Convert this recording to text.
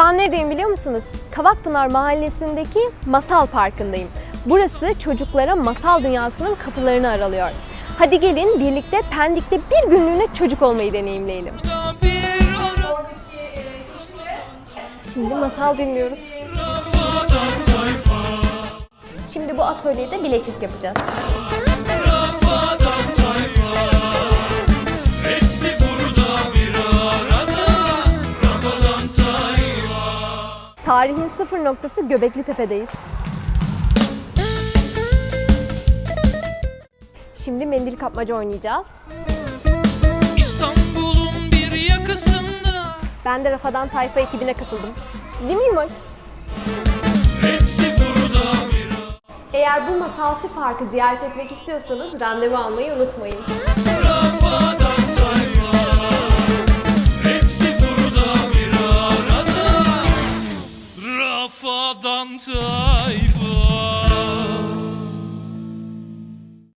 an neredeyim biliyor musunuz? Kavakpınar Mahallesi'ndeki Masal Parkı'ndayım. Burası çocuklara masal dünyasının kapılarını aralıyor. Hadi gelin birlikte Pendik'te bir günlüğüne çocuk olmayı deneyimleyelim. Şimdi masal dinliyoruz. Şimdi bu atölyede bileklik yapacağız. Tarihin sıfır noktası Göbekli Tepe'deyiz. Şimdi mendil kapmaca oynayacağız. İstanbul'un bir yakasında Ben de Rafadan Tayfa ekibine katıldım. Değil mi İmak? Hepsi burada bir Eğer bu masalsı parkı ziyaret etmek istiyorsanız randevu almayı unutmayın. Rafadan tayfa